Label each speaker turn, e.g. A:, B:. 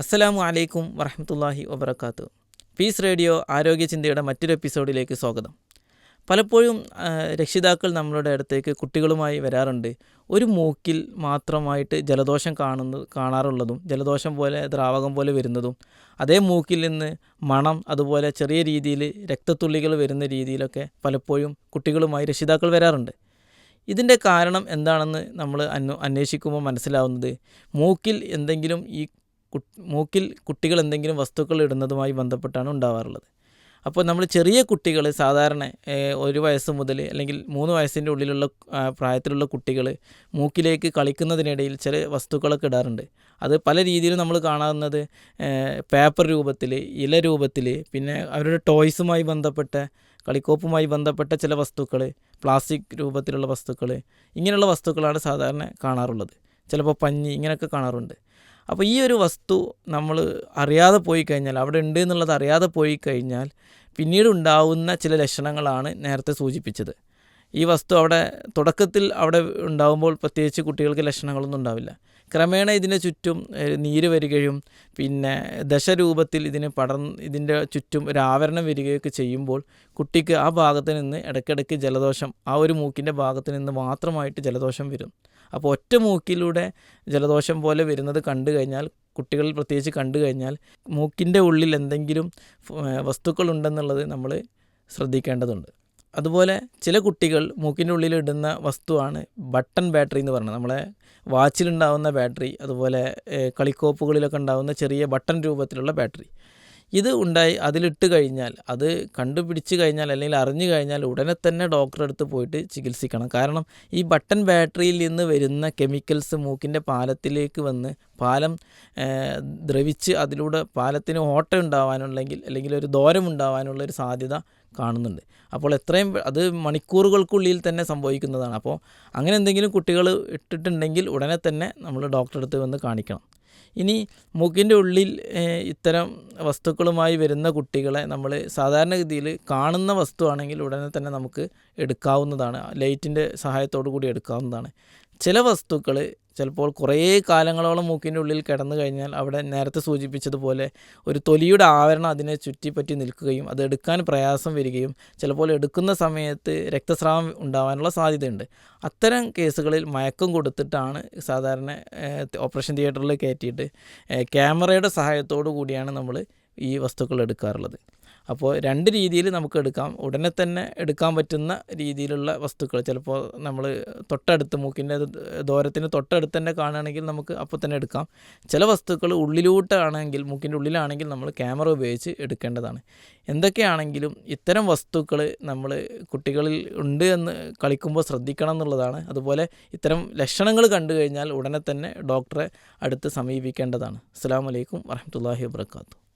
A: അസ്സലാമു അലൈക്കും വറഹമത്തല്ലാഹി വബർക്കാത്തു പീസ് റേഡിയോ ആരോഗ്യ ചിന്തയുടെ മറ്റൊരു എപ്പിസോഡിലേക്ക് സ്വാഗതം. പലപ്പോഴും രക്ഷിതാക്കൾ നമ്മളുടെ അടുത്തേക്ക് കുട്ടികളുമായി വരാറുണ്ട്. ഒരു മൂക്കിൽ മാത്രമായിട്ട് ജലദോഷം കാണുന്ന കാണാറുള്ളതും ജലദോഷം പോലെ ദ്രാവകം പോലെ വരുന്നതും അതേ മൂക്കിൽ നിന്ന് മണം അതുപോലെ ചെറിയ രീതിയിൽ രക്തത്തുള്ളികൾ വരുന്ന രീതിയിലൊക്കെ പലപ്പോഴും കുട്ടികളുമായി രക്ഷിതാക്കൾ വരാറുണ്ട്. ഇതിന്റെ കാരണം എന്താണെന്ന് നമ്മൾ അന്വ അന്വേഷിക്കുമ്പോൾ മനസ്സിലാവുന്നത് മൂക്കിൽ എന്തെങ്കിലും ഈ മൂക്കിൽ കുട്ടികൾ എന്തെങ്കിലും വസ്തുക്കൾ ഇടുന്നതുമായി ബന്ധപ്പെട്ടാണ് ഉണ്ടാവാറുള്ളത്. അപ്പോൾ നമ്മൾ ചെറിയ കുട്ടികൾ സാധാരണ ഒരു വയസ്സ് മുതൽ അല്ലെങ്കിൽ മൂന്ന് വയസ്സിന്റെ ഉള്ളിലുള്ള പ്രായത്തിലുള്ള കുട്ടികൾ മൂക്കിലേക്ക് കളിക്കുന്നതിനിടയിൽ ചില വസ്തുക്കളൊക്കെ ഇടാറുണ്ട്. അത് പല രീതിയിലും നമ്മൾ കാണാവുന്നത് പേപ്പർ രൂപത്തിൽ ഇല രൂപത്തിൽ പിന്നെ അവരുടെ ടോയ്സുമായി ബന്ധപ്പെട്ട കളിക്കോപ്പുമായി ബന്ധപ്പെട്ട ചില വസ്തുക്കൾ പ്ലാസ്റ്റിക് രൂപത്തിലുള്ള വസ്തുക്കൾ ഇങ്ങനെയുള്ള വസ്തുക്കളാണ് സാധാരണ കാണാറുള്ളത്. ചിലപ്പോൾ പഞ്ഞി ഇങ്ങനെയൊക്കെ കാണാറുണ്ട്. അപ്പോൾ ഈ ഒരു വസ്തു നമ്മൾ അറിയാതെ പോയി കഴിഞ്ഞാൽ അവിടെ ഉണ്ട് എന്നുള്ളത് അറിയാതെ പോയി കഴിഞ്ഞാൽ പിന്നീട് ഉണ്ടാവുന്ന ചില ലക്ഷണങ്ങളാണ് നേരത്തെ സൂചിപ്പിച്ചത്. ഈ വസ്തു അവിടെ തുടക്കത്തിൽ അവിടെ ഉണ്ടാകുമ്പോൾ പ്രത്യേകിച്ച് കുട്ടികൾക്ക് ലക്ഷണങ്ങളൊന്നും ഉണ്ടാവില്ല. ക്രമേണ ഇതിന് ചുറ്റും നീര് വരികയും പിന്നെ ദശരൂപത്തിൽ ഇതിന് പടർന്ന് ഇതിന്റെ ചുറ്റും ഒരു ആവരണം വരികയൊക്കെ ചെയ്യുമ്പോൾ കുട്ടിക്ക് ആ ഭാഗത്ത് നിന്ന് ഇടയ്ക്കിടയ്ക്ക് ജലദോഷം ആ ഒരു മൂക്കിന്റെ ഭാഗത്ത് നിന്ന് മാത്രമായിട്ട് ജലദോഷം വരും. അപ്പോൾ ഒറ്റ മൂക്കിലൂടെ ജലദോഷം പോലെ വരുന്നത് കണ്ടു കഴിഞ്ഞാൽ കുട്ടികൾ പ്രത്യേകിച്ച് കണ്ടു കഴിഞ്ഞാൽ മൂക്കിന്റെ ഉള്ളിൽ എന്തെങ്കിലും വസ്തുക്കളുണ്ടെന്നുള്ളത് നമ്മൾ ശ്രദ്ധിക്കേണ്ടതുണ്ട്. അതുപോലെ ചില കുട്ടികൾ മൂക്കിന്റെ ഉള്ളിൽ ഇടുന്ന വസ്തുവാണ് ബട്ടൺ ബാറ്ററി എന്ന് പറയുന്നത്. നമ്മളെ വാച്ചിലുണ്ടാവുന്ന ബാറ്ററി അതുപോലെ കളിക്കോപ്പുകളിലൊക്കെ ഉണ്ടാകുന്ന ചെറിയ ബട്ടൺ രൂപത്തിലുള്ള ബാറ്ററി. ഇത് ഉണ്ടായി അതിലിട്ട് കഴിഞ്ഞാൽ അത് കണ്ടുപിടിച്ച് കഴിഞ്ഞാൽ അല്ലെങ്കിൽ അറിഞ്ഞു കഴിഞ്ഞാൽ ഉടനെ തന്നെ ഡോക്ടറെ അടുത്ത് പോയിട്ട് ചികിത്സിക്കണം. കാരണം ഈ ബട്ടൺ ബാറ്ററിയിൽ നിന്ന് വരുന്ന കെമിക്കൽസ് മൂക്കിന്റെ പാലത്തിലേക്ക് വന്ന് പാലം ദ്രവിച്ച് അതിലൂടെ പാലത്തിന് ഓട്ട ഉണ്ടാവാനുണ്ടെങ്കിൽ അല്ലെങ്കിൽ ഒരു ദോരം ഉണ്ടാവാനുള്ള ഒരു സാധ്യത കാണുന്നുണ്ട്. അപ്പോൾ എത്രയും അത് മണിക്കൂറുകൾക്കുള്ളിൽ തന്നെ സംഭവിക്കുന്നതാണ്. അപ്പോൾ അങ്ങനെ എന്തെങ്കിലും കുട്ടികൾ ഇട്ടിട്ടുണ്ടെങ്കിൽ ഉടനെ തന്നെ നമ്മൾ ഡോക്ടറെ അടുത്ത് വന്ന് കാണിക്കണം. ഇനി മൂക്കിന്റെ ഉള്ളിൽ ഇത്തരം വസ്തുക്കളുമായി വരുന്ന കുട്ടികളെ നമ്മൾ സാധാരണഗതിയിൽ കാണുന്ന വസ്തുവാണെങ്കിൽ ഉടനെ തന്നെ നമുക്ക് എടുക്കാവുന്നതാണ്. ലൈറ്റിന്റെ സഹായത്തോടു കൂടി എടുക്കാവുന്നതാണ്. ചില വസ്തുക്കൾ ചിലപ്പോൾ കുറേ കാലങ്ങളോളം മൂക്കിന്റെ ഉള്ളിൽ കിടന്നു കഴിഞ്ഞാൽ അവിടെ നേരത്തെ സൂചിപ്പിച്ചതുപോലെ ഒരു തൊലിയുടെ ആവരണം അതിനെ ചുറ്റിപ്പറ്റി നിൽക്കുകയും അത് എടുക്കാൻ പ്രയാസം വരികയും ചിലപ്പോൾ എടുക്കുന്ന സമയത്ത് രക്തസ്രാവം ഉണ്ടാവാനുള്ള സാധ്യതയുണ്ട്. അത്തരം കേസുകളിൽ മയക്കം കൊടുത്തിട്ടാണ് സാധാരണ ഓപ്പറേഷൻ തിയേറ്ററിൽ കയറ്റിയിട്ട് ക്യാമറയുടെ സഹായത്തോടു കൂടിയാണ് നമ്മൾ ഈ വസ്തുക്കൾ എടുക്കാറുള്ളത്. അപ്പോൾ രണ്ട് രീതിയിൽ നമുക്ക് എടുക്കാം. ഉടനെ തന്നെ എടുക്കാൻ പറ്റുന്ന രീതിയിലുള്ള വസ്തുക്കൾ. ചിലപ്പോൾ നമ്മൾ തൊട്ടടുത്ത് മൂക്കിന്റെ ദൂരത്തിന് തൊട്ടടുത്ത് തന്നെ കാണുകയാണെങ്കിൽ നമുക്ക് അപ്പോൾ തന്നെ എടുക്കാം. ചില വസ്തുക്കൾ ഉള്ളിലോട്ടാണെങ്കിൽ മൂക്കിന്റെ ഉള്ളിലാണെങ്കിൽ നമ്മൾ ക്യാമറ ഉപയോഗിച്ച് എടുക്കേണ്ടതാണ്. എന്തൊക്കെയാണെങ്കിലും ഇത്തരം വസ്തുക്കൾ നമ്മൾ കുട്ടികളിൽ ഉണ്ട് എന്ന് കളിക്കുമ്പോൾ ശ്രദ്ധിക്കണം എന്നുള്ളതാണ്. അതുപോലെ ഇത്തരം ലക്ഷണങ്ങൾ കണ്ടു കഴിഞ്ഞാൽ ഉടനെ തന്നെ ഡോക്ടറെ അടുത്ത് സമീപിക്കേണ്ടതാണ്. അസ്സാം വലൈക്കും വരഹമുല്ലാഹി വാബർക്കാത്തു